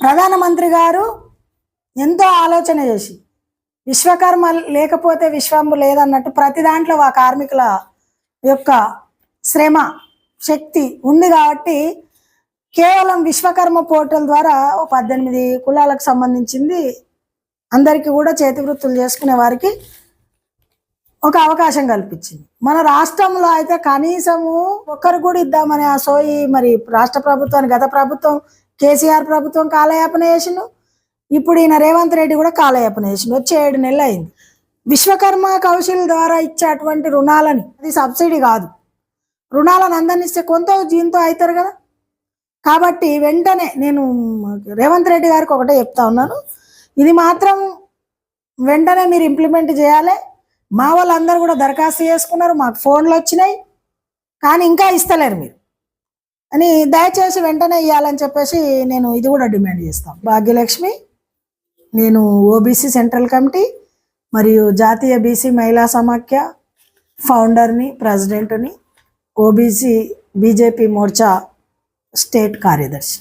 ప్రధానమంత్రి గారు ఎంతో ఆలోచన చేసి విశ్వకర్మ లేకపోతే విశ్వంబు లేదన్నట్టు ప్రతి దాంట్లో ఆ కార్మికుల యొక్క శ్రమ శక్తి ఉంది కాబట్టి కేవలం విశ్వకర్మ పోర్టల్ ద్వారా ఓ పద్దెనిమిది కులాలకు సంబంధించింది అందరికీ కూడా చేతి వృత్తులు చేసుకునే వారికి ఒక అవకాశం కల్పించింది. మన రాష్ట్రంలో అయితే కనీసము ఒక్కరు కూడా ఇద్దామని ఆ సోయి మరి రాష్ట్ర ప్రభుత్వాన్ని గత ప్రభుత్వం కేసీఆర్ ప్రభుత్వం కాలయాపన చేసిను ఇప్పుడు ఈయన రేవంత్ రెడ్డి కూడా కాలయాపన చేసిండు. వచ్చి ఏడు నెలలు అయింది. విశ్వకర్మ కౌశల్ ద్వారా ఇచ్చేటువంటి రుణాలని అది సబ్సిడీ కాదు. రుణాలను అందరినిస్తే కొంత జీంతో అవుతారు కదా. కాబట్టి వెంటనే నేను రేవంత్ రెడ్డి గారికి ఒకటే చెప్తా ఉన్నాను. ఇది మాత్రం వెంటనే మీరు ఇంప్లిమెంట్ చేయాలి. మా వాళ్ళందరూ కూడా దరఖాస్తు చేసుకున్నారు మాకు ఫోన్లు వచ్చినాయి కానీ ఇంకా ఇస్తలేరు మీరు. అని దయచేసి వెంటనే ఇవ్వాలని చెప్పేసి నేను ఇది కూడా డిమాండ్ చేస్తాను భాగ్యలక్ష్మి నేను ఓబీసీ సెంట్రల్ కమిటీ మరియు జాతీయ బీసీ మహిళా సమాఖ్య ఫౌండర్ని ప్రెసిడెంట్ని ఓబీసీ బీజేపీ మోర్చా స్టేట్ కార్యదర్శి.